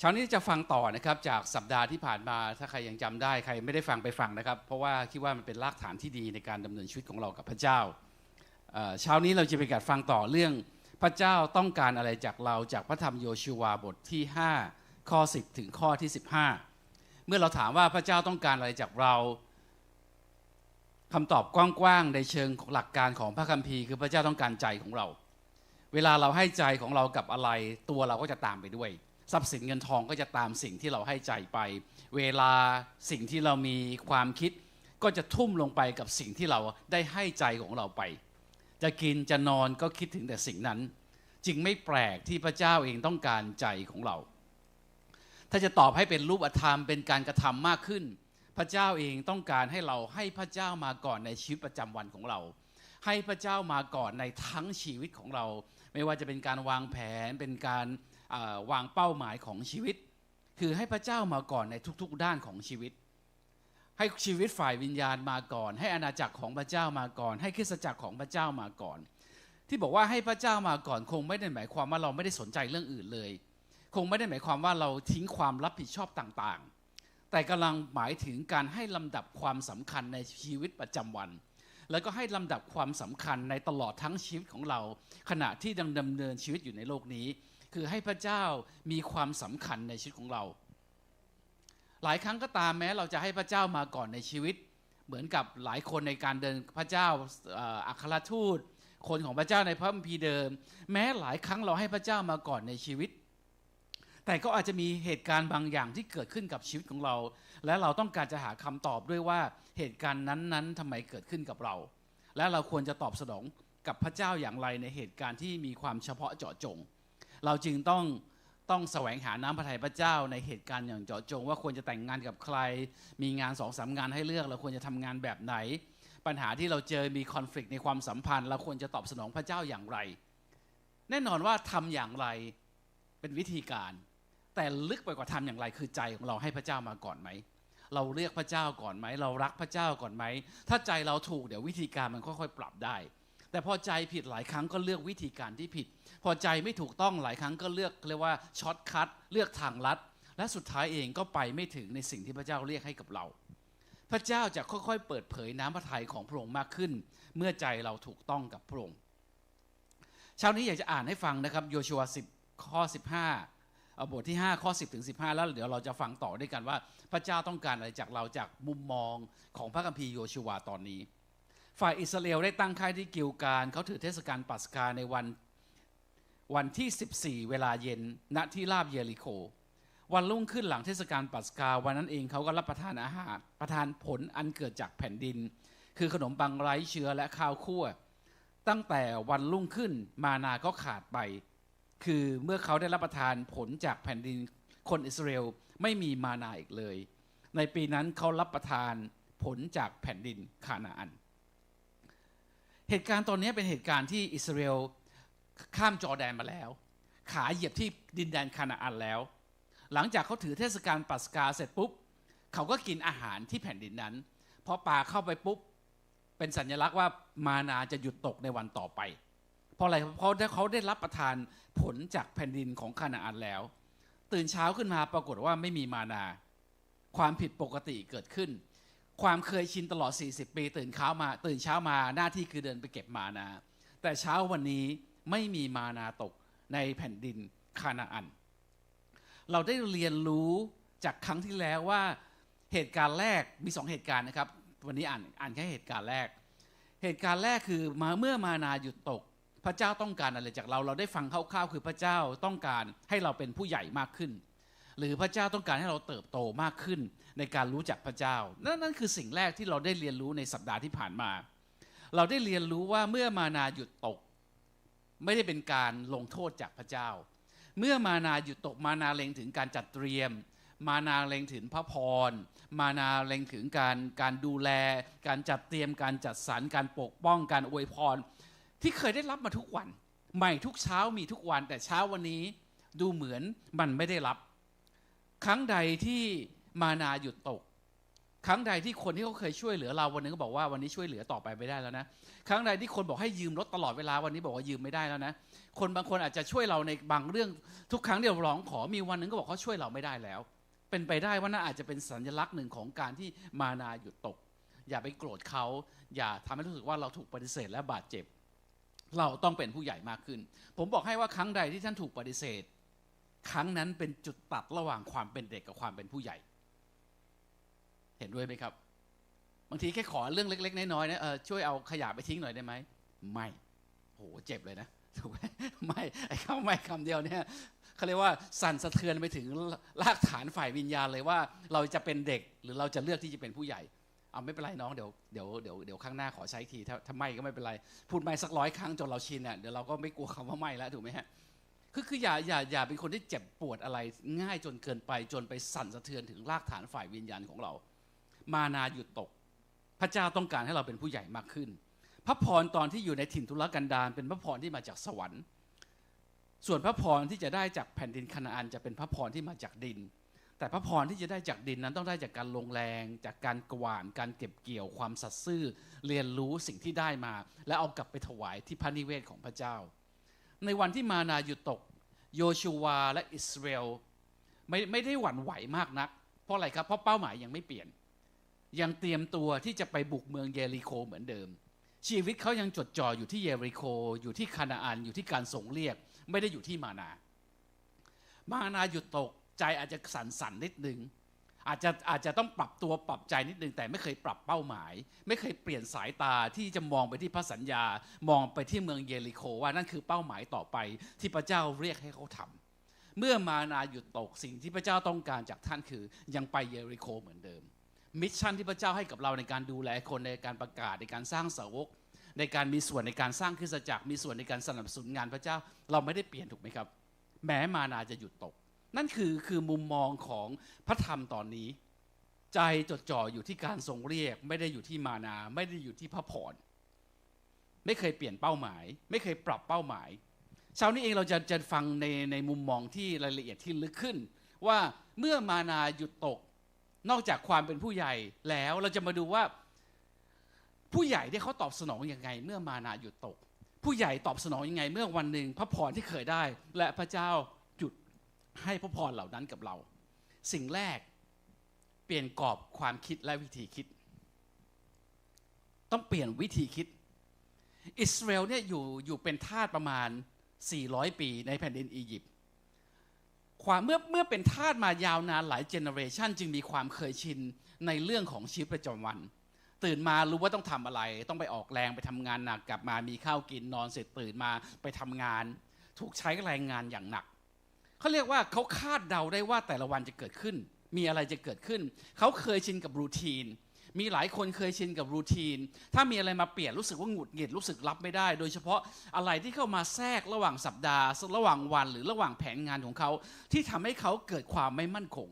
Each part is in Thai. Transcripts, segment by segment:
เช้านี้จะฟังต่อนะครับจากสัปดาห์ที่ผ่านมาถ้าใครยังจำได้ใครไม่ได้ฟังไปฟังนะครับ เพราะว่าคิดว่ามันเป็นรากฐานที่ดีในการดำเนินชีวิตของเรากับพระเจ้าเอ่อเช้านี้เราจะไปกัดฟังต่อเรื่องพระเจ้าต้องการอะไรจากเราจากพระธรรมโยชูวาบทที่ 5 ข้อ 10 ถึงข้อที่ 15 เมื่อเราถามว่าพระเจ้าต้องการอะไรจากเราคำตอบกว้างๆในเชิงหลักการของพระคัมภีร์คือพระเจ้าต้องการใจของเรา เวลาเราให้ใจของเรากับอะไร ตัวเราก็จะตามไปด้วย ทรัพย์สินเงินทองก็จะตามสิ่งที่เราให้ใจไป เวลาสิ่งที่เรามีความคิด ก็จะทุ่มลงไปกับสิ่งที่เราได้ให้ใจของเราไป จะกินจะนอนก็คิดถึงแต่สิ่งนั้น จึงไม่แปลกที่พระเจ้าเองต้องการใจของเรา ถ้าจะตอบให้เป็นรูปธรรมเป็นการกระทำมากขึ้น พระเจ้าเองต้องการให้เราให้พระเจ้ามาก่อนในชีวิตประจำวันของเรา ให้พระเจ้ามาก่อนในทั้งชีวิตของเรา ไม่ว่าจะเป็นการวางแผนเป็นการ วางเป้าหมายของชีวิต คือให้พระเจ้ามาก่อนในทุกๆ ด้านของชีวิต ให้ชีวิตฝ่ายวิญญาณมาก่อน ให้อาณาจักรของพระเจ้ามาก่อน ให้คริสตจักรของพระเจ้ามาก่อน ที่บอกว่าให้พระเจ้ามาก่อนคงไม่ได้หมายความว่าเราไม่ได้สนใจเรื่องอื่นเลย คงไม่ได้หมายความว่าเราทิ้งความรับผิดชอบต่างๆ แต่กำลังหมายถึงการให้ลำดับความสำคัญในชีวิตประจำวันแล้วก็ให้ลำดับความสำคัญในตลอดทั้งชีวิตของเรา ขณะที่ดังดำเนินชีวิตอยู่ในโลกนี้ คือให้พระเจ้ามีความสำคัญในชีวิตของเรา หลายครั้งก็ตามแม้เราจะให้พระเจ้ามาก่อนในชีวิต เหมือนกับหลายคนในการเดินพระเจ้าอัครทูต คนของพระเจ้าในพระคัมภีร์เดิม แม้หลายครั้งเราให้พระเจ้ามาก่อนในชีวิต แต่ก็อาจจะมีเหตุการณ์บางอย่างที่เกิดขึ้นกับชีวิตของเรา และเราต้องการจะหาคำตอบด้วยว่าเหตุการณ์นั้นๆทำไมเกิดขึ้นกับเรา และเราควรจะตอบสนองกับพระเจ้าอย่างไรในเหตุการณ์ที่มีความเฉพาะเจาะจง เราจึงต้องต้องแสวงหาน้ำพระทัยพระเจ้าในเหตุการณ์อย่างเจาะจง ว่าควรจะแต่งงานกับใคร มีงานสองสางานให้เลือก เราควรจะทำงานแบบไหน ปัญหาที่เราเจอมีคอน FLICT ในความสัมพันธ์ เราควรจะตอบสนองพระเจ้าอย่างไร แน่นอนว่าทำอย่างไรเป็นวิธีการ แต่ลึกไปกว่าทำอย่างไรคือใจของเราให้พระเจ้ามาก่อนไหมเราเรียกพระเจ้าก่อนไหม เรารักพระเจ้าก่อนไหม ถ้าใจเราถูกเดี๋ยววิธีการมันค่อยๆ ปรับได้ แต่พอใจผิดหลายครั้งก็เลือกวิธีการที่ผิด พอใจไม่ถูกต้องหลายครั้งก็เลือกเรียกว่าช็อตคัทเลือกทางลัด และสุดท้ายเองก็ไปไม่ถึงในสิ่งที่พระเจ้าเรียกให้กับเรา พระเจ้าจะค่อยๆ เปิดเผยน้ำพระทัยของพระองค์มากขึ้น เมื่อใจเราถูกต้องกับพระองค์เช้านี้อยากจะอ่านให้ฟังนะครับโยชัวสิบข้อ15บทที่ 5 ข้อ 10 ถึง 15 แล้วเดี๋ยวเราจะฟังต่อด้วยกันว่า พระเจ้าต้องการอะไรจากเราจากมุมมองของพระคัมภีร์โยชัวตอนนี้ ฝ่ายอิสราเอลได้ตั้งค่ายที่กิลการเขาถือเทศกาลปัสกาในวันวันที่ 14 เวลาเย็นณที่ราบเยริโค วันรุ่งขึ้นหลังเทศกาลปัสกา วันนั้นเองเขาก็รับประทานอาหารประทานผลอันเกิดจากแผ่นดิน คือขนมปังไร้เชื้อและข้าวคั่ว ตั้งแต่วันรุ่งขึ้นมานาก็ขาดไป คือเมื่อเขาได้รับประทานผลจากแผ่นดินคนอิสราเอลไม่มีมานาอีกเลย ในปีนั้นเขารับประทานผลจากแผ่นดินคานาอัน เหตุการณ์ตอนนี้เป็นเหตุการณ์ที่อิสราเอลข้ามจอแดนมาแล้ว ขาเหยียบที่ดินแดนคานาอันแล้ว หลังจากเขาถือเทศกาลปัสกาเสร็จปุ๊บ เขาก็กินอาหารที่แผ่นดินนั้นพอปลาเข้าไปปุ๊บ เป็นสัญลักษณ์ว่ามานาจะหยุดตกในวันต่อไป เพราะอะไรเพราะเขาได้รับประทานผลจากแผ่นดินของคานาอันแล้ว ตื่นเช้าขึ้นมาปรากฏว่าไม่มีมานา ความผิดปกติเกิดขึ้น ความเคยชินตลอด 40 ปี ตื่นเช้ามา ตื่นเช้ามาหน้าที่คือเดินไปเก็บมานา แต่เช้าวันนี้ไม่มีมานาตกในแผ่นดินคานาอัน เราได้เรียนรู้จากครั้งที่แล้วว่าเหตุการณ์แรกมีสองเหตุการณ์นะครับ วันนี้อ่านอ่านแค่เหตุการณ์แรก เหตุการณ์แรกคือมาเมื่อมานาหยุดตก พระเจ้าต้องการอะไรจากเรา เราได้ฟังคร่าวๆคือพระเจ้าต้องการให้เราเป็นผู้ใหญ่มากขึ้น หรือพระเจ้าต้องการให้เราเติบโตมากขึ้น ในการรู้จักพระเจ้า นั่นนั่นคือสิ่งแรกที่เราได้เรียนรู้ในสัปดาห์ที่ผ่านมา เราได้เรียนรู้ว่าเมื่อมานาหยุดตก ไม่ได้เป็นการลงโทษจากพระเจ้า เมื่อมานาหยุดตกมานาเล็งถึงการจัดเตรียม มานาเล็งถึงพระพร มานาเล็งถึงการการดูแล การจัดเตรียม การจัดสรรการปกป้องการอวยพร ที่เคยได้รับมาทุกวัน ใหม่ทุกเช้ามีทุกวันแต่เช้าวันนี้ดูเหมือนมันไม่ได้รับ ครั้งใดที่ มานาหยุดตก ครั้งใดที่คนที่เขาเคยช่วยเหลือเราวันนึงก็บอกว่าวันนี้ช่วยเหลือต่อไปไม่ได้แล้วนะ ครั้งใดที่คนบอกให้ยืมรถตลอดเวลาวันนี้บอกว่ายืมไม่ได้แล้วนะ คนบางคนอาจจะช่วยเราในบางเรื่องทุกครั้งที่เราร้องขอมีวันนึงก็บอกเขาช่วยเราไม่ได้แล้ว เป็นไปได้ว่านั่นอาจจะเป็นสัญลักษณ์หนึ่งของการที่มานาหยุดตก อย่าไปโกรธเขาอย่าทำให้รู้สึกว่าเราถูกปฏิเสธและบาดเจ็บ เราต้องเป็นผู้ใหญ่มากขึ้น ผมบอกให้ว่าครั้งใดที่ท่านถูกปฏิเสธครั้งนั้นเป็นจุดตัดระหว่างความเป็นเด็กกับความเป็นผู้ใหญ่ เห็นด้วยไหมครับ บางทีแค่ขอเรื่องเล็ก ๆ น้อยๆนะเออช่วยเอาขยะไปทิ้งหน่อยได้ไหมไม่โหเจ็บเลยนะถูกไหมไม่ไอ้คำไม่คำเดียวเนี่ยเขาเรียกว่าสั่นสะเทือนไปถึงรากฐานฝ่ายวิญญาณเลยว่า เราจะเป็นเด็กหรือเราจะเลือกที่จะเป็นผู้ใหญ่เอาไม่เป็นไรน้องเดี๋ยวเดี๋ยวเดี๋ยวเดี๋ยวข้างหน้าขอใช้ทีถ้าถ้าไม่ก็ไม่เป็นไร พูดไม่สักร้อยครั้งจนเราชินอะเดี๋ยวเราก็ไม่กลัวคำว่าไม่แล้วถูกไหมฮะคือคืออย่าอย่าอย่าเป็นคนที่เจ็บปวดอะไรง่ายจนเกินไปจนไปสั่นสะเทือนถึงรากฐานฝ่ายวิญญาณของเรา มานาหยุดตก พระเจ้าต้องการให้เราเป็นผู้ใหญ่มากขึ้น พระพรตอนที่อยู่ในถิ่นทุรกันดารเป็นพระพรที่มาจากสวรรค์ ส่วนพระพรที่จะได้จากแผ่นดินคานาอันจะเป็นพระพรที่มาจากดิน แต่พระพรที่จะได้จากดินนั้นต้องได้จากการลงแรง จากการกวาน การเก็บเกี่ยวความสัตย์ซื่อ เรียนรู้สิ่งที่ได้มา และเอากลับไปถวายที่พระนิเวศของพระเจ้า ในวันที่มานาหยุดตกโยชูวาและอิสราเอลไม่ไม่ได้หวั่นไหวมากนัก เพราะอะไรครับ เพราะเป้าหมายยังไม่เปลี่ยน ยังเตรียมตัวที่จะไปบุกเมืองเยริโคเหมือนเดิม ชีวิตเขายังจดจ่ออยู่ที่เยริโค อยู่ที่คานาอันอยู่ที่การส่งเรียก ไม่ได้อยู่ที่มานา มานาหยุดตกใจอาจจะสั่นสันนิดนึง อาจจะอาจจะต้องปรับตัวปรับใจนิดนึง แต่ไม่เคยปรับเป้าหมาย ไม่เคยเปลี่ยนสายตาที่จะมองไปที่พระสัญญา มองไปที่เมืองเยริโคว่านั่นคือเป้าหมายต่อไปที่พระเจ้าเรียกให้เขาทำเมื่อมานาหยุดตกสิ่งที่พระเจ้าต้องการจากท่านคือยังไปเยริโคเหมือนเดิม มิชชั่นที่พระเจ้าให้กับเราในการดูแลคนในการประกาศในการสร้างสาวก ในการมีส่วนในการสร้างคริสตจักรมีส่วนในการสนับสนุนงานพระเจ้าเราไม่ได้เปลี่ยนถูกไหมครับ แม้มานาจะหยุดตก นั่นคือคือมุมมองของพระธรรมตอนนี้ ใจจดจ่ออยู่ที่การทรงเรียก ไม่ได้อยู่ที่มานา ไม่ได้อยู่ที่พระพรไม่เคยเปลี่ยนเป้าหมาย ไม่เคยปรับเป้าหมายเช้านี้เองเราจะจะฟังในในมุมมองที่รายละเอียดที่ลึกขึ้น ว่าเมื่อมานาหยุดตก นอกจากความเป็นผู้ใหญ่แล้วเราจะมาดูว่า ผู้ใหญ่ที่เขาตอบสนองยังไง เมื่อมานาหยุดตก ผู้ใหญ่ตอบสนองยังไง เมื่อวันหนึ่งพระพรที่เคยได้ และพระเจ้าหยุดให้พระพรเหล่านั้นกับเรา สิ่งแรกเปลี่ยนกรอบความคิดและวิธีคิด ต้องเปลี่ยนวิธีคิด อิสราเอลเนี่ยอยู่อยู่เป็นทาสประมาณ 400 ปีในแผ่นดินอียิปต์ ความเมื่อเมื่อเป็นทาสมายาวนานหลายเจเนอเรชันจึงมีความเคยชินในเรื่องของชีวิตประจำวัน ตื่นมารู้ว่าต้องทำอะไร ต้องไปออกแรงไปทำงานหนักกลับมามีข้าวกินนอนเสร็จตื่นมาไปทำงาน ถูกใช้แรงงานอย่างหนักเขาเรียกว่าเขาคาดเดาได้ว่าแต่ละวันจะเกิดขึ้น มีอะไรจะเกิดขึ้น เขาเคยชินกับรูทีน มีหลายคนเคยชินกับรูทีน ถ้ามีอะไรมาเปลี่ยนรู้สึกว่าหงุดหงิดรู้สึกรับไม่ได้ โดยเฉพาะอะไรที่เข้ามาแทรกระหว่างสัปดาห์ ระหว่างวันหรือระหว่างแผนงานของเขา ที่ทำให้เขาเกิดความไม่มั่นคง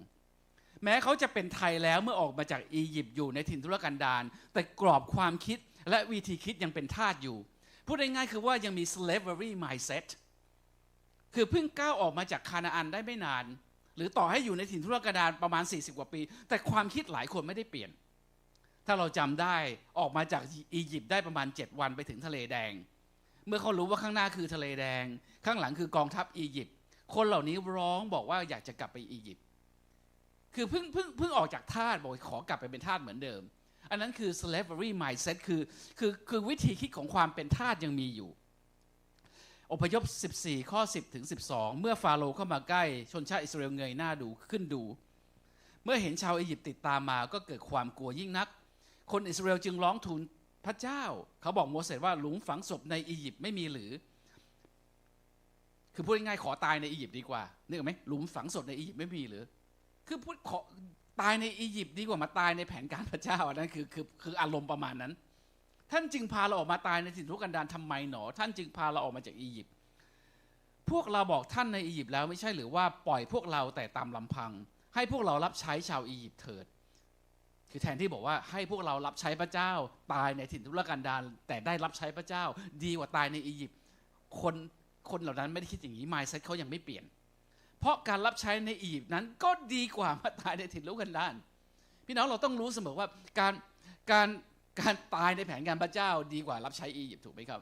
แม้เขาจะเป็นไทยแล้วเมื่อออกมาจากอียิปต์อยู่ในถิ่นทุรกันดารแต่กรอบความคิดและวิธีคิดยังเป็นทาสอยู่ พูดง่ายๆคือว่ายังมี slavery mindset คือเพิ่งก้าวออกมาจากคานาอันได้ไม่นาน หรือต่อให้อยู่ในถิ่นทุรกันดารประมาณ 40 กว่าปี แต่ความคิดหลายคนไม่ได้เปลี่ยน ถ้าเราจำได้ออกมาจากอียิปต์ได้ประมาณ 7 วันไปถึงทะเลแดง เมื่อเขารู้ว่าข้างหน้าคือทะเลแดง ข้างหลังคือกองทัพอียิปต์คนเหล่านี้ร้องบอกว่าอยากจะกลับไปอียิปต์คือเพิ่งเพิ่งเพิ่งออกจากทาสบอกขอกลับไปเป็นทาสเหมือนเดิม อันนั้นคือ slavery mindset คือคือคือวิธีคิดของความเป็นทาสยังมีอยู่ อพยพ 14 ข้อ 10 ถึง 12 เมื่อฟาโรห์เข้ามาใกล้ชนชาติอิสราเอลเงยหน้าดูขึ้นดู เมื่อเห็นชาวอียิปต์ติดตามมาก็เกิดความกลัวยิ่งนัก คนอิสราเอลจึงร้องทูลพระเจ้า เขาบอกโมเสสว่าหลุมฝังศพในอียิปต์ไม่มีหรือ คือพูดง่ายๆขอตายในอียิปต์ดีกว่านึกออกไหมหลุมฝังศพในอียิปต์ไม่มีหรือ คือพูดขอตายในอียิปต์ดีกว่ามาตายในแผนการพระเจ้าอันนั้นคือคือคืออารมณ์ประมาณนั้น ท่านจึงพาเราออกมาตายในถิ่นทุกันดารทำไมหนอ ท่านจึงพาเราออกมาจากอียิปต์พวกเราบอกท่านในอียิปต์แล้วไม่ใช่หรือว่าปล่อยพวกเราแต่ตามลำพัง ให้พวกเรารับใช้ชาวอียิปต์เถิด คือแทนที่บอกว่าให้พวกเรารับใช้พระเจ้า ตายในถิ่นทุรกันดารแต่ได้รับใช้พระเจ้า ดีกว่าตายในอียิปต์คนคนเหล่านั้นไม่ได้คิดอย่างนี้มายเซ็ตเขายังไม่เปลี่ยน เพราะการรับใช้ในอียิปต์นั้นก็ดีกว่ามาตายในถิ่นทุรกันดารพี่น้องเราต้องรู้เสมอว่าการการการตายในแผนงานพระเจ้าดีกว่ารับใช้อียิปต์ถูกไหมครับ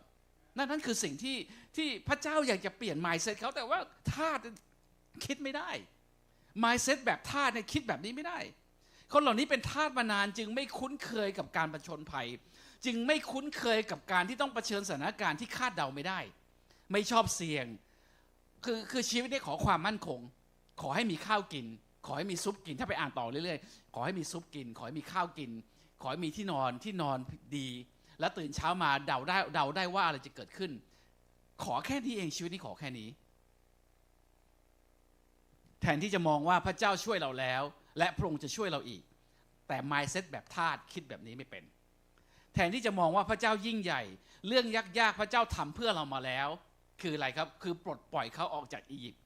นั่นนั่นคือสิ่งที่ที่พระเจ้าอยากจะเปลี่ยน mindset เขาแต่ว่าทาคิดไม่ได้ mindset แบบทาเนี่ยคิดแบบนี้ไม่ได้ คนเหล่านี้เป็นทาสมานานจึงไม่คุ้นเคยกับการประชนภัย จึงไม่คุ้นเคยกับการที่ต้องเผชิญสถานการณ์ที่คาดเดาไม่ได้ ไม่ชอบเสี่ยง คือคือชีวิตนี้ขอความมั่นคง ขอให้มีข้าวกิน ขอให้มีซุปกินถ้าไปอ่านต่อเรื่อยๆ ขอให้มีซุปกิน ขอให้มีข้าวกิน ขอให้มีที่นอนที่นอนดี แล้วตื่นเช้ามาเดาได้เดาได้ว่าอะไรจะเกิดขึ้น ขอแค่นี้เองชีวิตนี้ขอแค่นี้ แทนที่จะมองว่าพระเจ้าช่วยเราแล้ว และพระองค์จะช่วยเราอีก แต่ mindset แบบทาสคิดแบบนี้ไม่เป็น แทนที่จะมองว่าพระเจ้ายิ่งใหญ่ เรื่องยากๆพระเจ้าทำเพื่อเรามาแล้ว คืออะไรครับคือปลดปล่อยเขาออกจากอียิปต์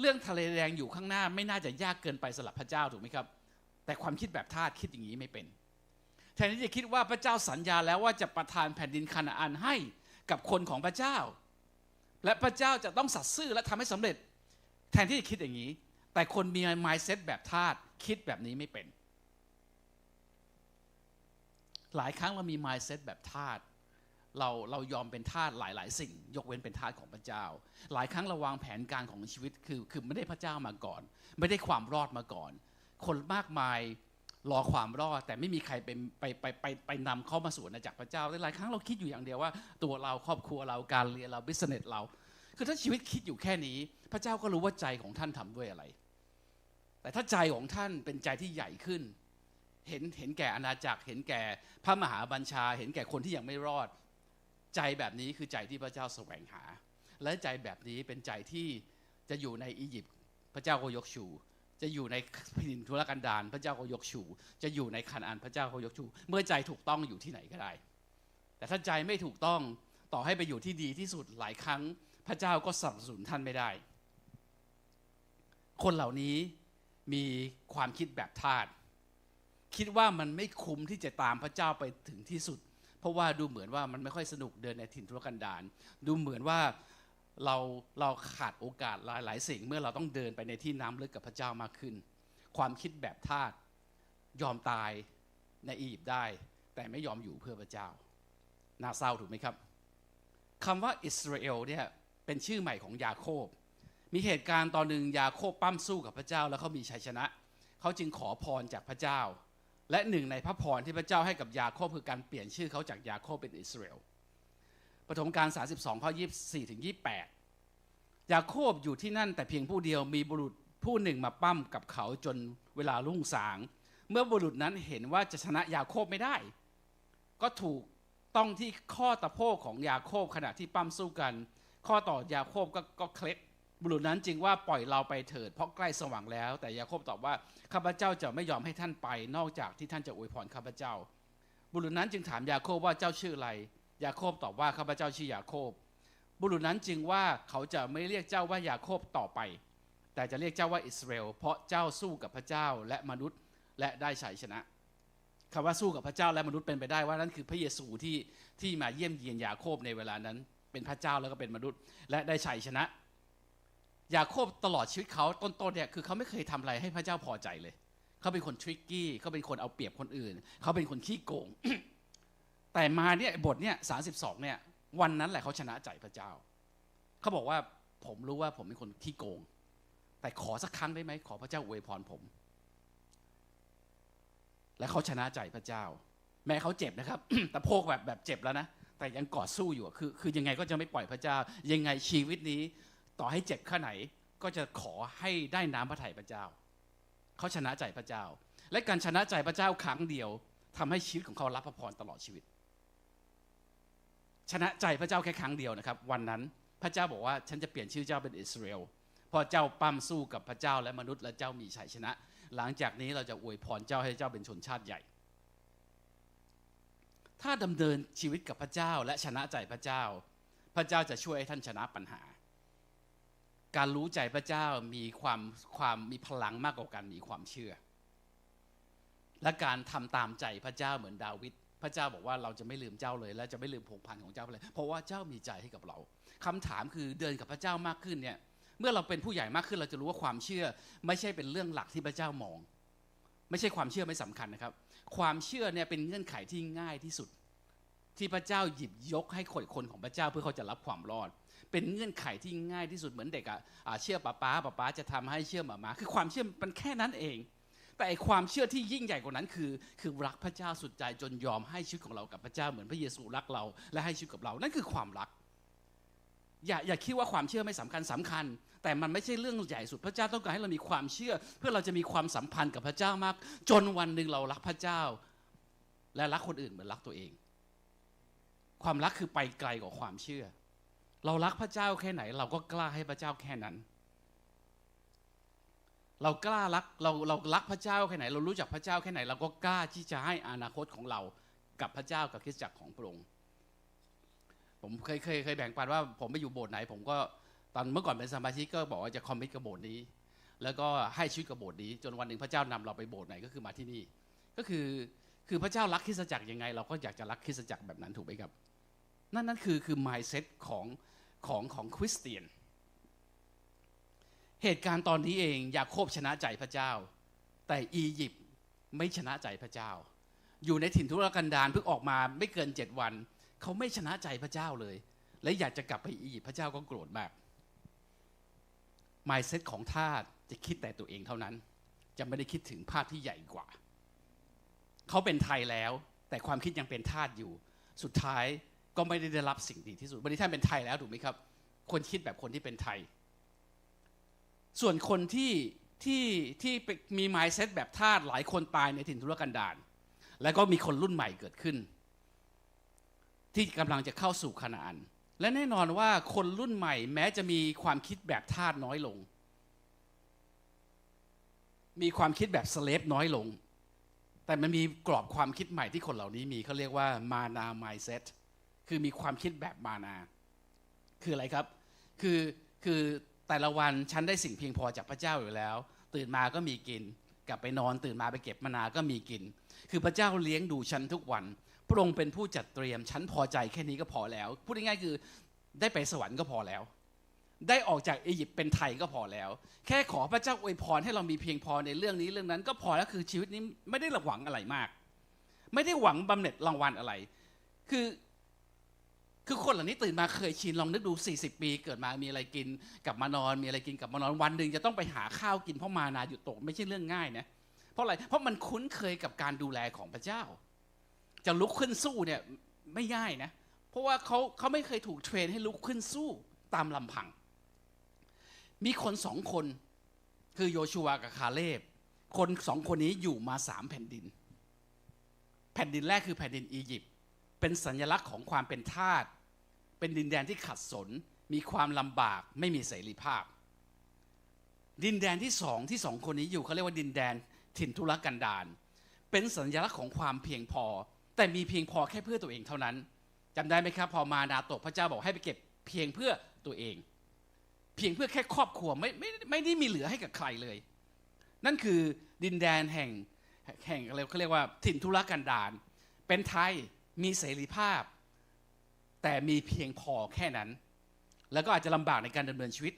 เรื่องทะเลแดงอยู่ข้างหน้าไม่น่าจะยากเกินไปสำหรับพระเจ้าถูกไหมครับ แต่ความคิดแบบทาสคิดอย่างนี้ไม่เป็น แทนที่จะคิดว่าพระเจ้าสัญญาแล้วว่าจะประทานแผ่นดินคานาอันให้กับคนของพระเจ้า และพระเจ้าจะต้องสัตย์ซื่อและทำให้สำเร็จ แทนที่จะคิดอย่างนี้ แต่คนมี mindset แบบทาส คิดแบบนี้ไม่เป็น หลายครั้งเรามี mindset แบบทาสเราเรายอมเป็นทาสหลาย ๆ สิ่ง ยกเว้นเป็นทาสของพระเจ้า หลายครั้งเราวางแผนการของชีวิตคือคือไม่ได้พระเจ้ามาก่อน ไม่ได้ความรอดมาก่อน คนมากมายรอความรอดแต่ไม่มีใครไปไปไปไปไปนำเข้ามาสู่อาณาจักรพระเจ้าหลายครั้งเราคิดอยู่อย่างเดียวว่า ตัวเราครอบครัวเราการเรียนเราบิสเนสเรา คือถ้าชีวิตคิดอยู่แค่นี้ พระเจ้าก็รู้ว่าใจของท่านทำด้วยอะไร แต่ถ้าใจของท่านเป็นใจที่ใหญ่ขึ้น เห็นเห็นแก่อาณาจักร เห็นแก่พระมหาบัญชา เห็นแก่คนที่ยังไม่รอด ใจแบบนี้คือใจที่พระเจ้าแสวงหา และใจแบบนี้เป็นใจที่จะอยู่ในอียิปต์พระเจ้าก็ยกชู จะอยู่ในแผ่นดินทุรกันดารพระเจ้าก็ยกชู จะอยู่ในคานาอันพระเจ้าก็ยกชู เมื่อใจถูกต้องอยู่ที่ไหนก็ได้ แต่ถ้าใจไม่ถูกต้องต่อให้ไปอยู่ที่ดีที่สุดหลายครั้ง พระเจ้าก็สนับสนุนท่านไม่ได้ คนเหล่านี้ มีความคิดแบบทาสคิดว่ามันไม่คุ้มที่จะตามพระเจ้าไปถึงที่สุด เพราะว่าดูเหมือนว่ามันไม่ค่อยสนุกเดินในถิ่นทุรกันดารดูเหมือนว่าเราเราขาดโอกาสหลายหลายสิ่งเมื่อเราต้องเดินไปในที่น้ำลึกกับพระเจ้ามากขึ้น ความคิดแบบทาสยอมตายในอียิปต์ได้ แต่ไม่ยอมอยู่เพื่อพระเจ้าน่าเศร้าถูกไหมครับคำว่าอิสราเอลเนี่ยเป็นชื่อใหม่ของยาโคบ มีเหตุการณ์ตอนหนึ่งยาโคบปั้มสู้กับพระเจ้า แล้วเขามีชัยชนะ เขาจึงขอพรจากพระเจ้า และหนึ่งในพระพรที่พระเจ้าให้กับยาโคบคือการเปลี่ยนชื่อเขาจากยาโคบเป็นอิสราเอลปฐมกาล32 ข้อ 24 ถึง 28 ยาโคบอยู่ที่นั่นแต่เพียงผู้เดียวมีบุรุษผู้หนึ่งมาปั้มกับเขาจนเวลารุ่งสาง เมื่อบุรุษนั้นเห็นว่าจะชนะยาโคบไม่ได้ ก็ถูกต้องที่ข้อตะโพกของยาโคบขณะที่ปั้มสู้กัน ข้อต่อยาโคบก็ก็เคล็ด บุรุษนั้นจึงว่าปล่อยเราไปเถิด เพราะใกล้สว่างแล้ว แต่ยาโคบตอบว่าข้าพเจ้าจะไม่ยอมให้ท่านไป นอกจากที่ท่านจะอวยพรข้าพเจ้า บุรุษนั้นจึงถามยาโคบว่าเจ้าชื่ออะไรยาโคบตอบว่าข้าพเจ้าชื่อยาโคบ บุรุษนั้นจึงว่าเขาจะไม่เรียกเจ้าว่ายาโคบต่อไป แต่จะเรียกเจ้าว่าอิสราเอลเพราะเจ้าสู้กับพระเจ้าและมนุษย์และได้ชัยชนะคำว่าสู้กับพระเจ้าและมนุษย์เป็นไปได้ว่านั่นคือพระเยซูที่ที่มาเยี่ยมเยียนยาโคบในเวลานั้น เป็นพระเจ้าแล้วก็เป็นมนุษย์ และได้ชัยชนะ ยาโคบตลอดชีวิตเขาต้นๆเนี่ยคือเขาไม่เคยทำอะไรให้พระเจ้าพอใจเลย เขาเป็นคนทริกกี้เขาเป็นคนเอาเปรียบคนอื่น เขาเป็นคนขี้โกง แต่มาเนี่ยบทเนี่ยสาสิบสองเนี่ย วันนั้นแหละเขาชนะใจพระเจ้า เขาบอกว่าผมรู้ว่าผมเป็นคนขี้โกง แต่ขอสักครั้งได้ไหมขอพระเจ้าอวยพรผม และเขาชนะใจพระเจ้า แม้เขาเจ็บนะครับแต่โพกแบบแบบเจ็บแล้วนะแต่ยังกอดสู้อยู่คือ คือยังไงก็จะไม่ปล่อยพระเจ้า ยังไงชีวิตนี้ ต่อให้เจ็บแค่ไหนก็จะขอให้ได้น้ำพระทัยพระเจ้า เขาชนะใจพระเจ้า และการชนะใจพระเจ้าครั้งเดียวทำให้ชีวิตของเขารับพระพรตลอดชีวิต ชนะใจพระเจ้าแค่ครั้งเดียวนะครับ วันนั้นพระเจ้าบอกว่าฉันจะเปลี่ยนชื่อเจ้าเป็นอิสราเอลพอเจ้าปั้มสู้กับพระเจ้าและมนุษย์และเจ้ามีชัยชนะ หลังจากนี้เราจะอวยพรเจ้าให้เจ้าเป็นชนชาติใหญ่ ถ้าดำเนินชีวิตกับพระเจ้าและชนะใจพระเจ้า พระเจ้าจะช่วยให้ท่านชนะปัญหา การรู้ใจพระเจ้ามีความความมีพลังมากกว่าการมีความเชื่อ และการทำตามใจพระเจ้าเหมือนดาวิดพระเจ้าบอกว่าเราจะไม่ลืมเจ้าเลย และจะไม่ลืมผงพันของเจ้าเลย เพราะว่าเจ้ามีใจให้กับเราคำถามคือเดินกับพระเจ้ามากขึ้นเนี่ย เมื่อเราเป็นผู้ใหญ่มากขึ้นเราจะรู้ว่าความเชื่อ ไม่ใช่เป็นเรื่องหลักที่พระเจ้ามอง ไม่ใช่ความเชื่อไม่สำคัญนะครับ ความเชื่อเนี่ยเป็นเงื่อนไขที่ง่ายที่สุด ที่พระเจ้าหยิบยกให้คนคนของพระเจ้าเพื่อเขาจะรับความรอด เป็นเงื่อนไขที่ง่ายที่สุดเหมือนเด็กอะอะเชื่อป้าป้าป้าป้าจะทำให้เชื่อหมามาคือความเชื่อมันแค่นั้นเอง แต่ความเชื่อที่ยิ่งใหญ่กว่านั้นคือ คือรักพระเจ้าสุดใจจนยอมให้ชีวิตของเรากับพระเจ้าเหมือนพระเยซูรักเรา และให้ชีวิตกับเรา นั่นคือความรัก อย่าอย่าคิดว่าความเชื่อไม่สำคัญสำคัญ แต่มันไม่ใช่เรื่องใหญ่สุดพระเจ้าต้องการให้เรามีความเชื่อ เพื่อเราจะมีความสัมพันธ์กับพระเจ้ามาก จนวันหนึ่งเรารักพระเจ้า และรักคนอื่นเหมือนรักตัวเอง ความรักคือไปไกลกว่าความเชื่อ เรารักพระเจ้าแค่ไหน เราก็กล้าให้พระเจ้าแค่นั้น เรากล้ารักเราเรารักพระเจ้าแค่ไหน เรารู้จักพระเจ้าแค่ไหน เราก็กล้าที่จะให้อนาคตของเรากับพระเจ้ากับคริสตจักรของพระองค์ผมเคยเคยเคยแบ่งปันว่า ผมไปอยู่โบสถ์ไหน ผมก็ตอนเมื่อก่อนเป็นสมาชิกก็บอกว่าจะคอมมิตกับโบสถ์นี้ แล้วก็ให้ชีวิตกับโบสถ์นี้ จนวันหนึ่งพระเจ้านำเราไปโบสถ์ไหนก็คือมาที่นี่ ก็คือคือพระเจ้ารักคริสตจักรยังไง เราก็อยากจะรักคริสตจักรแบบนั้นถูกไหมครับ นั่นนั่นคือคือ mindset ของของของคริสเตียน เหตุการณ์ตอนนี้เองยาโคบชนะใจพระเจ้า แต่อียิปต์ไม่ชนะใจพระเจ้า อยู่ในถิ่นทุรกันดารเพิ่งออกมาไม่เกินเจ็ดวัน เขาไม่ชนะใจพระเจ้าเลย และอยากจะกลับไปอียิปต์พระเจ้าก็โกรธมาก mindset ของทาสจะคิดแต่ตัวเองเท่านั้น จะไม่ได้คิดถึงภาพที่ใหญ่กว่า เขาเป็นไทยแล้ว แต่ความคิดยังเป็นทาสอยู่ สุดท้าย ก็ไม่ได้ได้รับสิ่งดีที่สุดวันนี้ท่านเป็นไทยแล้วถูกไหมครับ คนคิดแบบคนที่เป็นไทย ส่วนคนที่ที่ที่มี mindset แบบทาสหลายคนตายในถิ่นทุรกันดารแล้วก็มีคนรุ่นใหม่เกิดขึ้น ที่กำลังจะเข้าสู่ขนาน และแน่นอนว่าคนรุ่นใหม่ แม้จะมีความคิดแบบทาสน้อยลง มีความคิดแบบสเลฟน้อยลง แต่มันมีกรอบความคิดใหม่ที่คนเหล่านี้มีเขาเรียกว่ามานา mindset คือมีความคิดแบบมานา คืออะไรครับ คือคือแต่ละวันฉันได้สิ่งเพียงพอจากพระเจ้าอยู่แล้ว ตื่นมาก็มีกิน กลับไปนอนตื่นมาไปเก็บมะนาก็มีกิน คือพระเจ้าเลี้ยงดูฉันทุกวัน พระองค์เป็นผู้จัดเตรียมฉันพอใจแค่นี้ก็พอแล้ว พูดง่ายๆคือได้ไปสวรรค์ก็พอแล้ว ได้ออกจากอียิปต์เป็นไทยก็พอแล้ว แค่ขอพระเจ้าอวยพรให้เรามีเพียงพอในเรื่องนี้เรื่องนั้น ก็พอแล้วคือชีวิตนี้ไม่ได้หวังอะไรมาก ไม่ได้หวังบำเหน็จรางวัลอะไร คือ คือคนเหล่านี้ตื่นมาเคยชินลองนึกดู 40 ปีเกิดมามีอะไรกินกลับมานอน มีอะไรกินกลับมานอนวันหนึ่งจะต้องไปหาข้าวกินเพราะมานาอยู่ตกไม่ใช่เรื่องง่ายนะเพราะอะไรเพราะมันคุ้นเคยกับการดูแลของพระเจ้า จะลุกขึ้นสู้เนี่ยไม่ง่ายนะเพราะว่าเขาเขาไม่เคยถูกเทรนให้ลุกขึ้นสู้ตามลำพัง มีคนสองคนคือโยชูวกับคาเลบคนสองคนนี้อยู่มาสามแผ่นดิน แผ่นดินแรกคือแผ่นดินอียิปต์เป็นสัญลักษณ์ของความเป็นทาส เป็นดินแดนที่ขัดสน มีความลำบากไม่มีเสรีภาพ ดินแดนที่สองที่สองคนนี้อยู่เขาเรียกว่าดินแดนถิ่นทุรกันดารเป็นสัญลักษณ์ของความเพียงพอ แต่มีเพียงพอแค่เพื่อตัวเองเท่านั้นจำได้ไหมครับพอมานาตกพระเจ้าบอกให้ไปเก็บเพียงเพื่อตัวเอง เพียงเพื่อแค่ครอบครัวไม่ไม่ไม่ได้มีเหลือให้กับใครเลย นั่นคือดินแดนแห่งแห่งอะไรเขาเรียกว่าถิ่นทุรกันดารเป็นไทยมีเสรีภาพ แต่มีเพียงพอแค่นั้น แล้วก็อาจจะลำบากในการดำเนินชีวิต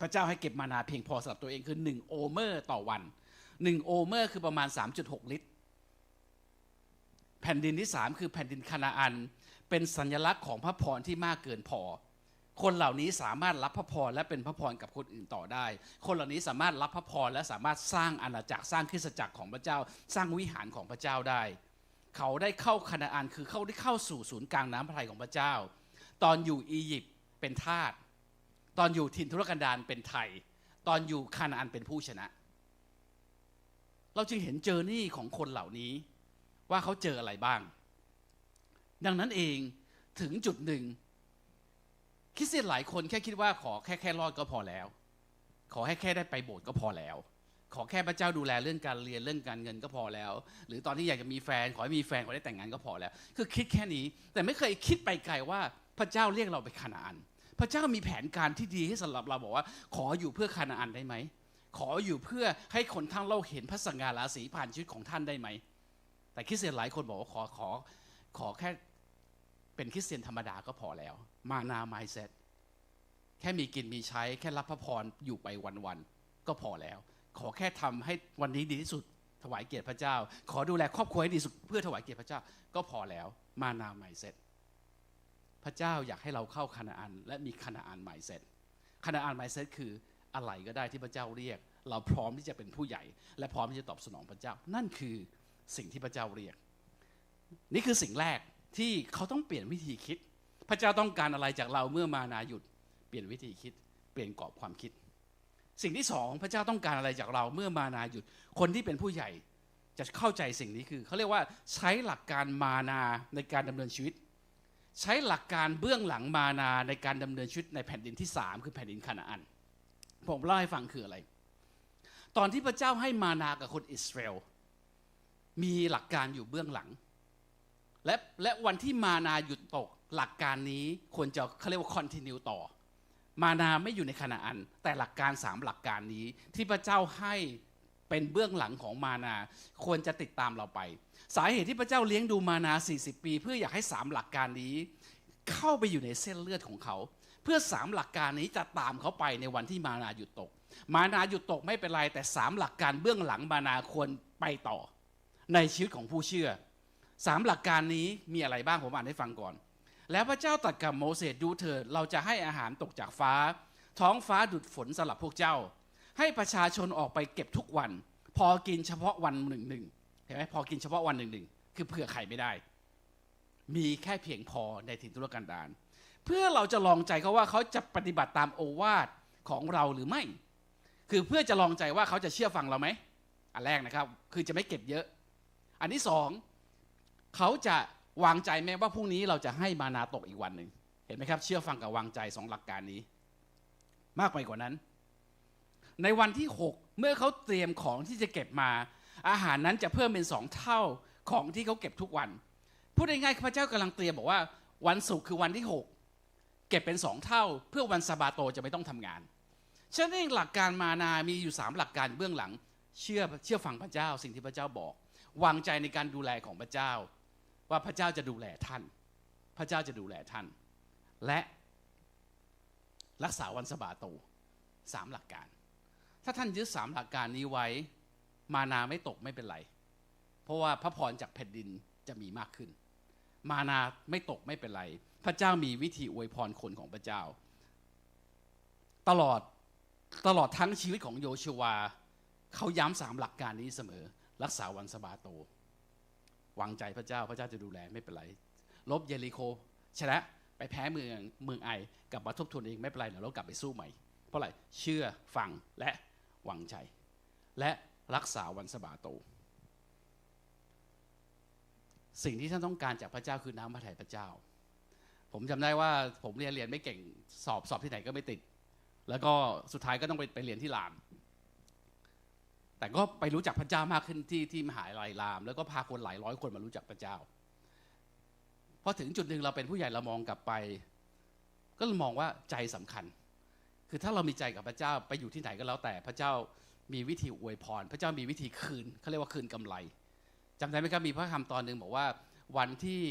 พระเจ้าให้เก็บมานาเพียงพอสำหรับตัวเองคือหนึ่งโอเมอร์ต่อวันหนึ่งโอเมอร์คือประมาณ 3.6 ลิตร แผ่นดินที่สามคือแผ่นดินคานาอัน เป็นสัญลักษณ์ของพระพรที่มากเกินพอ คนเหล่านี้สามารถรับพระพรและเป็นพระพรกับคนอื่นต่อได้ คนเหล่านี้สามารถรับพระพรและสามารถสร้างอาณาจักรสร้างคริสตจักรของพระเจ้า สร้างวิหารของพระเจ้าได้ เขาได้เข้าคานาอันคือเขาได้เข้าสู่ศูนย์กลางน้ำพระทัยของพระเจ้า ตอนอยู่อียิปต์เป็นทาสตอนอยู่ถิ่นทุรกันดารเป็นไทย ตอนอยู่คานาอันเป็นผู้ชนะ เราจึงเห็นเจอร์นี่ของคนเหล่านี้ว่าเขาเจออะไรบ้าง ดังนั้นเองถึงจุดหนึ่งคริสเตียนหลายคนแค่คิดว่าขอแค่แค่รอดก็พอแล้ว ขอให้แค่ได้ไปโบสถ์ก็พอแล้ว ขอแค่พระเจ้าดูแลเรื่องการเรียนเรื่องการเงินก็พอแล้ว หรือตอนที่อยากจะมีแฟนขอให้มีแฟนขอได้แต่งงานก็พอแล้ว คือคิดแค่นี้ แต่ไม่เคยคิดไปไกลว่าพระเจ้าเรียกเราไปขานานพระเจ้ามีแผนการที่ดีให้สำหรับเราบอกว่า ขออยู่เพื่อขานานได้ไหมขออยู่เพื่อให้คนทั้งโลกเห็นพระสง่าราศีผ่านชีวิตของท่านได้ไหม แต่คริสเตียนหลายคนบอกว่าขอขอขอแค่เป็นคริสเตียนธรรมดาก็พอแล้ว มานาไมเซ็ตแค่มีกินมีใช้ แค่รับพระพรอยู่ไปวันๆก็พอแล้ว ขอแค่ทำให้วันนี้ดีที่สุด ถวายเกียรติพระเจ้า ขอดูแลครอบครัวให้ดีสุดเพื่อถวายเกียรติพระเจ้า ก็พอแล้วมานาใหม่เสร็จ พระเจ้าอยากให้เราเข้าคานาอันและมีคานาอันใหม่เสร็จคานาอันใหม่เสร็จคืออะไรก็ได้ที่พระเจ้าเรียก เราพร้อมที่จะเป็นผู้ใหญ่ และพร้อมที่จะตอบสนองพระเจ้า นั่นคือสิ่งที่พระเจ้าเรียก นี่คือสิ่งแรกที่เขาต้องเปลี่ยนวิธีคิด พระเจ้าต้องการอะไรจากเราเมื่อมานาหยุด เปลี่ยนวิธีคิด เปลี่ยนกรอบความคิด สิ่งที่สองพระเจ้าต้องการอะไรจากเราเมื่อมานาหยุด คนที่เป็นผู้ใหญ่จะเข้าใจสิ่งนี้คือเขาเรียกว่าใช้หลักการมานาในการดำเนินชีวิต ใช้หลักการเบื้องหลังมานาในการดำเนินชีวิตในแผ่นดินที่สามคือแผ่นดินคานาอัน ผมเล่าให้ฟังคืออะไร ตอนที่พระเจ้าให้มานากับคนอิสราเอลมีหลักการอยู่เบื้องหลัง และและวันที่มานาหยุดตกหลักการนี้ควรจะเขาเรียกว่า continue ต่อ มานาไม่อยู่ในคานาอัน แต่หลักการสามหลักการนี้ ที่พระเจ้าให้เป็นเบื้องหลังของมานาควรจะติดตามเราไป สาเหตุที่พระเจ้าเลี้ยงดูมานา 40 ปี เพื่ออยากให้สามหลักการนี้ เข้าไปอยู่ในเส้นเลือดของเขา เพื่อสามหลักการนี้จะตามเขาไปในวันที่มานาหยุดตก มานาหยุดตกไม่เป็นไรแต่สามหลักการเบื้องหลังมานาควรไปต่อ ในชีวิตของผู้เชื่อสามหลักการนี้มีอะไรบ้างผมอ่านให้ฟังก่อน แล้วพระเจ้าตรัสกับโมเสสดูเถิดเราจะให้อาหารตกจากฟ้า ท้องฟ้าดุดฝนสลับพวกเจ้า ให้ประชาชนออกไปเก็บทุกวัน พอกินเฉพาะวันหนึ่งหนึ่งเห็นไหมพอกินเฉพาะวันหนึ่งหนึ่งคือเผื่อไข่ไม่ได้ มีแค่เพียงพอในถิ่นทุรกันดารเพื่อเราจะลองใจเขาว่าเขาจะปฏิบัติตามโอวาทของเราหรือไม่ คือเพื่อจะลองใจว่าเขาจะเชื่อฟังเราไหมอันแรกนะครับ คือจะไม่เก็บเยอะ อันที่สองเขาจะ วางใจไหมว่าพรุ่งนี้เราจะให้มานาตกอีกวันหนึ่งเห็นไหมครับ เชื่อฟังกับวางใจสองหลักการนี้ มากไปกว่านั้น ในวันที่ 6 เมื่อเขาเตรียมของที่จะเก็บมา อาหารนั้นจะเพิ่มเป็นสองเท่าของที่เขาเก็บทุกวันพูดง่ายๆพระเจ้ากำลังเตรียมบอกว่า วันศุกร์คือวันที่ 6 เก็บเป็นสองเท่า เพื่อวันสบาโตจะไม่ต้องทำงานฉะนั้นหลักการมานามีอยู่สามหลักการเบื้องหลัง เชื่อเชื่อฟังพระเจ้าสิ่งที่พระเจ้าบอก วางใจในการดูแลของพระเจ้า ว่าพระเจ้าจะดูแลท่าน พระเจ้าจะดูแลท่าน และรักษาวันสบาโตสามหลักการ ถ้าท่านยึดสามหลักการนี้ไว้ มานาไม่ตกไม่เป็นไร เพราะว่าพระพรจากแผ่นดินจะมีมากขึ้น มานาไม่ตกไม่เป็นไร พระเจ้ามีวิธีอวยพรคนของพระเจ้า ตลอดตลอดทั้งชีวิตของโยชูวเขาย้ำสามหลักการนี้เสมอ รักษาวันสบาโต วางใจพระเจ้าพระเจ้าจะดูแลไม่เป็นไรลบเยริโคชนะไปแพ้เมืองเมืองไอกลับมาทบทวนเองไม่เป็นไรเดี๋ยวเรากลับไปสู้ใหม่ เพราะอะไรเชื่อฟังและวางใจ และรักษาวันสบาโต สิ่งที่ท่านต้องการจากพระเจ้าคือน้ำพระทัยพระเจ้า ผมจำได้ว่าผมเรียนเรียนไม่เก่งสอบสอบที่ไหนก็ไม่ติด แล้วก็สุดท้ายก็ต้องไปไปเรียนที่ราม แต่ก็ไปรู้จักพระเจ้ามากขึ้นที่ที่มหาลัยราม แล้วก็พาคนหลายร้อยคนมารู้จักพระเจ้าพอถึงจุดหนึ่งเราเป็นผู้ใหญ่เรามองกลับไป ก็มองว่าใจสำคัญ คือถ้าเรามีใจกับพระเจ้าไปอยู่ที่ไหนก็แล้วแต่พระเจ้ามีวิธีอวยพร พระเจ้ามีวิธีคืนเขาเรียกว่าคืนกำไรจำได้ไหมครับมีพระคำตอนหนึ่งบอกว่าวันที่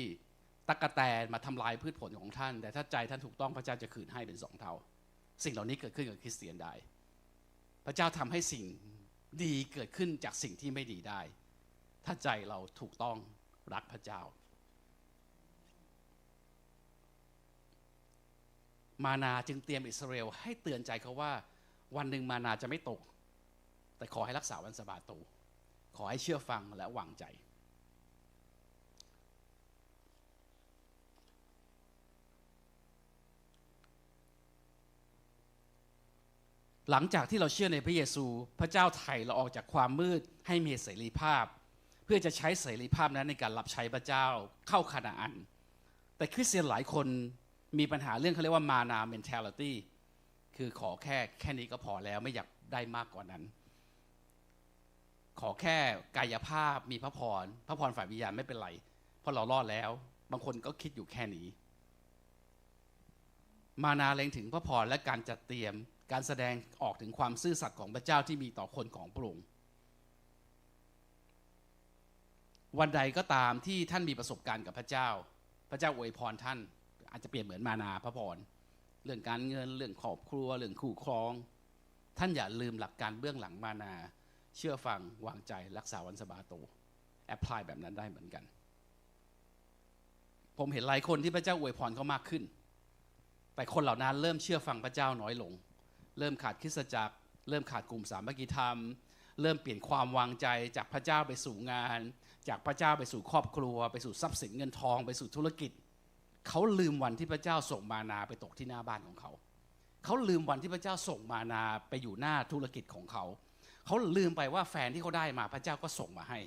ตะกะแตนมาทำลายพืชผลของท่าน แต่ถ้าใจท่านถูกต้องพระเจ้าจะคืนให้เป็นสองเท่า สิ่งเหล่านี้เกิดขึ้นกับคริสเตียนได้ พระเจ้าทำให้สิ่ง ดีเกิดขึ้นจากสิ่งที่ไม่ดีได้ ถ้าใจเราถูกต้องรักพระเจ้า มานาจึงเตรียมอิสราเอลให้เตือนใจเขาว่า วันหนึ่งมานาจะไม่ตก แต่ขอให้รักษาวันสบาโตขอให้เชื่อฟังและวางใจ หลังจากที่เราเชื่อในพระเยซู พระเจ้าไถ่เราออกจากความมืดให้มีเสรีภาพ เพื่อจะใช้เสรีภาพนั้นในการรับใช้พระเจ้าเข้าคานาอัน แต่คริสเตียนหลายคนมีปัญหาเรื่องเขาเรียกว่ามานา mentality คือขอแค่แค่นี้ก็พอแล้วไม่อยากได้มากกว่านั้น ขอแค่กายภาพมีพระพรพระพรฝ่ายวิญญาณไม่เป็นไร เพราะเรารอดแล้ว บางคนก็คิดอยู่แค่นี้ มานาเล็งถึงพระพรและการจัดเตรียม การแสดงออกถึงความซื่อสัตย์ของพระเจ้าที่มีต่อคนของพระองค์วันใดก็ตามที่ท่านมีประสบการณ์กับพระเจ้า พระเจ้าอวยพรท่าน อาจจะเปลี่ยนเหมือนมานาพระพรเรื่องการเงินเรื่องครอบครัว เรื่องคู่ครอง ท่านอย่าลืมหลักการเบื้องหลังมานา เชื่อฟังวางใจรักษาวันสบาโตแอพพลายแบบนั้นได้เหมือนกัน ผมเห็นหลายคนที่พระเจ้าอวยพรเขามากขึ้น แต่คนเหล่านั้นเริ่มเชื่อฟังพระเจ้าน้อยลง เริ่มขาดคริสตจักร เริ่มขาดกลุ่มสามัคคีธรรม เริ่มเปลี่ยนความวางใจจากพระเจ้าไปสู่งาน จากพระเจ้าไปสู่ครอบครัว ไปสู่ทรัพย์สินเงินทอง ไปสู่ธุรกิจ เขาลืมวันที่พระเจ้าส่งมานาไปตกที่หน้าบ้านของเขา เขาลืมวันที่พระเจ้าส่งมานาไปอยู่หน้าธุรกิจของเขา เขาลืมไปว่าแฟนที่เขาได้มาพระเจ้าก็ส่งมาให้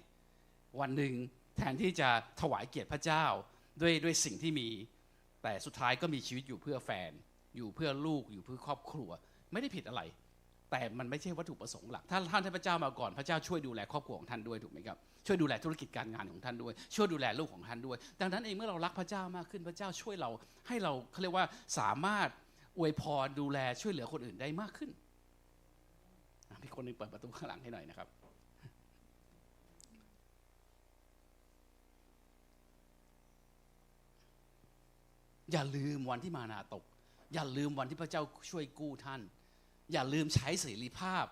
วันหนึ่งแทนที่จะถวายเกียรติพระเจ้าด้วยด้วยสิ่งที่มี แต่สุดท้ายก็มีชีวิตอยู่เพื่อแฟน อยู่เพื่อลูกอยู่เพื่อครอบครัว ไม่ได้ผิดอะไร แต่มันไม่ใช่วัตถุประสงค์หลัก ถ้าท่านให้พระเจ้ามาก่อนพระเจ้าช่วยดูแลครอบครัวของท่านด้วยถูกไหมครับช่วยดูแลธุรกิจการงานของท่านด้วย ช่วยดูแลลูกของท่านด้วย ดังนั้นเองเมื่อเรารักพระเจ้ามากขึ้นพระเจ้าช่วยเราให้เราเขาเรียกว่าสามารถอวยพรดูแลช่วยเหลือคนอื่นได้มากขึ้นพี่คนหนึงเปิดประตูข้างหลังให้หน่อยนะครับอย่าลืมวันที่มานาตก อย่าลืมวันที่พระเจ้าช่วยกู้ท่าน อย่าลืมใช้เสรีภาพ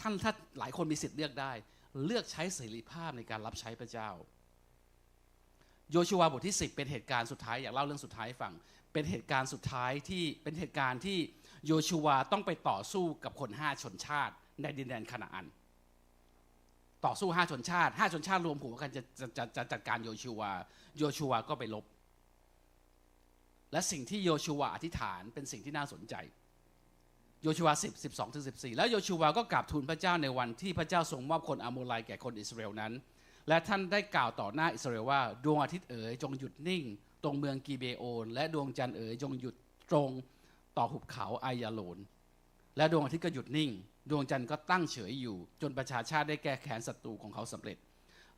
ท่านถ้าหลายคนมีสิทธิ์เลือกได้ เลือกใช้เสรีภาพในการรับใช้พระเจ้า โยชูวาบทที่ 10 เป็นเหตุการณ์สุดท้ายอยากเล่าเรื่องสุดท้ายให้ฟังเป็นเหตุการณ์สุดท้ายที่เป็นเหตุการณ์ที่โยชูวาต้องไปต่อสู้กับคนห้าชนชาติ ในดินแดนคานาอัน ต่อสู้ห้าชนชาติห้าชนชาติรวมหัวกันจะจะจะจะจัดการโยชูวา โยชูวาก็ไปลบ และสิ่งที่โยชูวาอธิษฐานเป็นสิ่งที่น่าสนใจ โยชูวา10 12ถึง14 แล้วโยชูวาก็กราบทูลพระเจ้าในวันที่พระเจ้าทรงมอบคนอาโมไลแก่คนอิสราเอลนั้น และท่านได้กล่าวต่อหน้าอิสราเอลว่าดวงอาทิตย์เอ๋ยจงหยุดนิ่ง ตรงเมืองกีเบโอน และดวงจันทร์เอ๋ยจงหยุดตรงต่อหุบเขาไอยาโลน และดวงอาทิตย์ก็หยุดนิ่ง ดวงจันทร์ก็ตั้งเฉยอยู่ จนประชาชาติได้แก้แค้นศัตรูของเขาสำเร็จ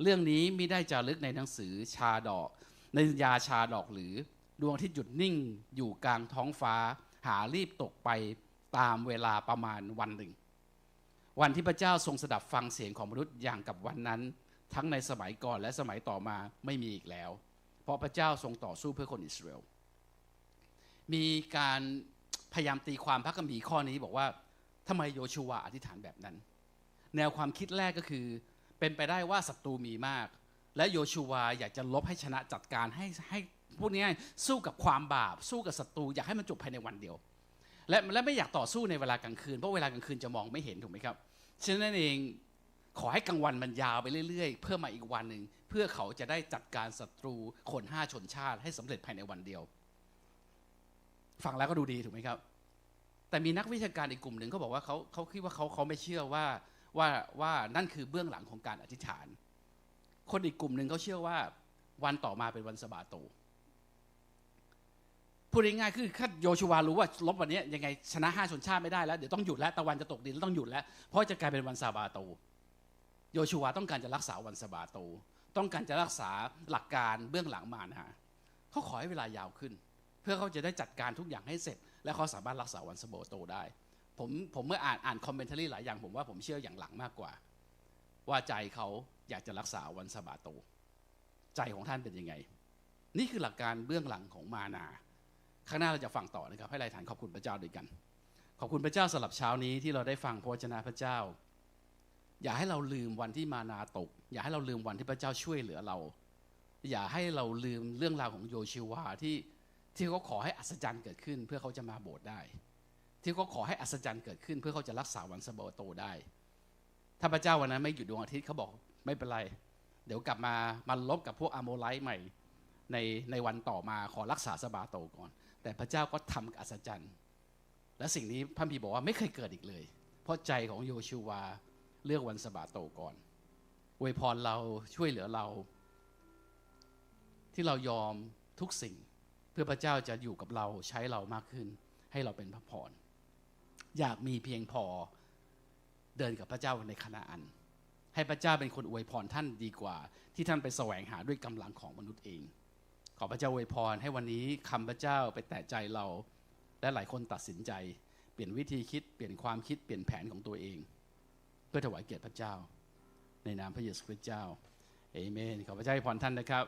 เรื่องนี้ม่ได้จารึกในหนังสือชาดอก ในยาชาดอกหรือดวงอาทิตย์หยุดนิ่ง อยู่กลางท้องฟ้า หารีบตกไป ตามเวลาประมาณวันหนึ่ง วันที่พระเจ้าทรงสดับฟังเสียงของมนุษย์อย่างกับวันนั้น ทั้งในสมัยก่อนและสมัยต่อมาไม่มีอีกแล้ว เพราะพระเจ้าทรงต่อสู้เพื่อคนอิสราเอลมีการพยายามตีความพระคัมภีร์ข้อนี้บอกว่าทำไมโยชูวาอธิษฐานแบบนั้น แนวความคิดแรกก็คือ เป็นไปได้ว่าศัตรูมีมาก และโยชูวาอยากจะลบให้ชนะจัดการให้ให้พูดง่ายสู้กับความบาป สู้กับศัตรูอยากให้มันจบภายในวันเดียว และและไม่อยากต่อสู้ในเวลากลางคืนเพราะเวลากลางคืนจะมองไม่เห็นถูกไหมครับฉะนั้นเองขอให้กลางวันมันยาวไปเรื่อยๆ เพื่อมาอีกวันหนึ่งเพื่อเขาจะได้จัดการศัตรูคนห้าชนชาติให้สำเร็จภายในวันเดียว ฟังแล้วก็ดูดีถูกไหมครับ แต่มีนักวิชาการอีกกลุ่มหนึ่งเขาบอกว่าเขาเขาคิดว่าเขาเขาไม่เชื่อว่าว่าว่านั่นคือเบื้องหลังของการอธิษฐาน คนอีกกลุ่มหนึ่งเขาเชื่อว่าวันต่อมาเป็นวันสบาโต พูดง่ายๆคือถ้าโยชูวารู้ว่าลบวันนี้ยังไงชนะห้าชนชาติไม่ได้แล้ว เดี๋ยวต้องหยุดแล้วตะวันจะตกดินแล้วต้องหยุดแล้ว เพราะจะกลายเป็นวันซาบาโต โยชูวาต้องการจะรักษาวันสะบาโต ต้องการจะรักษาหลักการเบื้องหลังมานะฮะเขาขอให้เวลายาวขึ้น เพื่อเขาจะได้จัดการทุกอย่างให้เสร็จ และเขาสามารถรักษาวันสะบาโตได้ ผมผมเมื่ออ่านอ่านคอมเมนต์รี่หลายอย่างผมว่าผมเชื่ออย่างหลังมากกว่า ว่าใจเขาอยากจะรักษาวันสะบาโต ใจของท่านเป็นยังไง นี่คือหลักการเบื้องหลังของมานา ข้างหน้าเราจะฟังต่อนะครับ ให้รายฐานขอบคุณพระเจ้าด้วยกัน ขอบคุณพระเจ้าสำหรับเช้านี้ที่เราได้ฟังพระวจนะพระเจ้า อย่าให้เราลืมวันที่มานาตก อย่าให้เราลืมวันที่พระเจ้าช่วยเหลือเรา อย่าให้เราลืมเรื่องราวของโยชิวาที่ที่เขาขอให้อัศจรรย์เกิดขึ้นเพื่อเขาจะมาโบสถ์ได้ ที่เขาขอให้อัศจรรย์เกิดขึ้น เพื่อเขาจะรักษาวันสะบาโตได้ ถ้าพระเจ้าวันนั้นไม่หยุดดวงอาทิตย์เขาบอกไม่เป็นไร เดี๋ยวกลับมามันลบกับพวกอาโมไลท์ใหม่ในในวันต่อมาขอรักษาสะบาโตก่อน แต่พระเจ้าก็ทำอัศจรรย์ และสิ่งนี้พระพีบอกว่าไม่เคยเกิดอีกเลย เพราะใจของโยชูวาเลือกวันสะบาโตก่อนอวยพรเราช่วยเหลือเรา ที่เรายอมทุกสิ่ง เพื่อพระเจ้าจะอยู่กับเราใช้เรามากขึ้น ให้เราเป็นพระพรอยากมีเพียงพอเดินกับพระเจ้าในคณะอัน ให้พระเจ้าเป็นคนอวยพรท่านดีกว่า ที่ท่านไปแสวงหาด้วยกำลังของมนุษย์เอง อพระเจ้าอวยพรให้วันนี้คำพระเจ้าไปแตะใจเรา และหลายคนตัดสินใจ เปลี่ยนวิธีคิดเปลี่ยนความคิดเปลี่ยนแผนของตัวเอง เพื่อถวายเกียรติพระเจ้า ในนามพระเยซูคริสต์เจ้าเอเมนขอพระเจ้าอวยพรท่านนะครับ